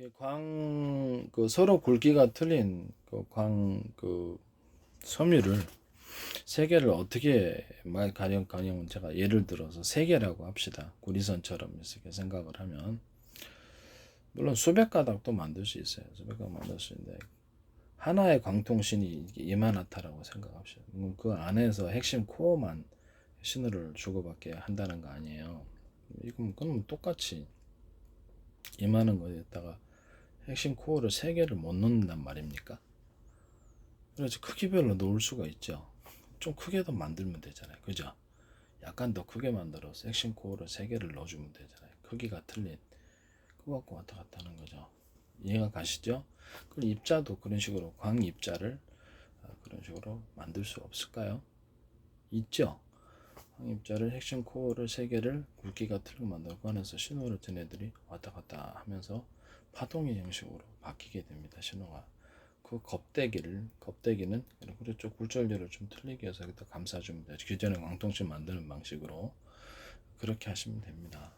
이렇게 광, 그 서로 굵기가 틀린 그 광, 그 섬유를 세 개를 어떻게 말 가령 가령 제가 예를 들어서 세 개라고 합시다. 구리선처럼 이렇게 생각을 하면 물론 수백 가닥도 만들 수 있어요. 수백 가닥 만들 수 있는데 하나의 광통신이 이만하다라고 생각합시다. 그 안에서 핵심 코어만 신호를 주고받게 한다는 거 아니에요. 이건 그럼 똑같이 이만한 거에다가 핵심 코어를 세 개를 못 넣는단 말입니까? 그래서 크기별로 놓을 수가 있죠. 좀 크게 더 만들면 되잖아요. 그죠? 약간 더 크게 만들어서 핵심 코어를 세 개를 넣어주면 되잖아요. 크기가 틀린 그거 갖고 왔다 갔다 하는 거죠. 이해가 가시죠? 그 입자도 그런 식으로 광 입자를 어, 그런 식으로 만들 수 없을까요? 있죠. 광 입자를 핵심 코어를 세 개를 굵기가 틀리게 만들고 안에서 신호를 쟤네들이 왔다 갔다 하면서 파동의 형식으로 바뀌게 됩니다. 신호가 그 겁대기를 겁대기는 그렇죠 굴절률을 좀 틀리게 해서 돼요. 기존의 광통신 만드는 방식으로 그렇게 하시면 됩니다.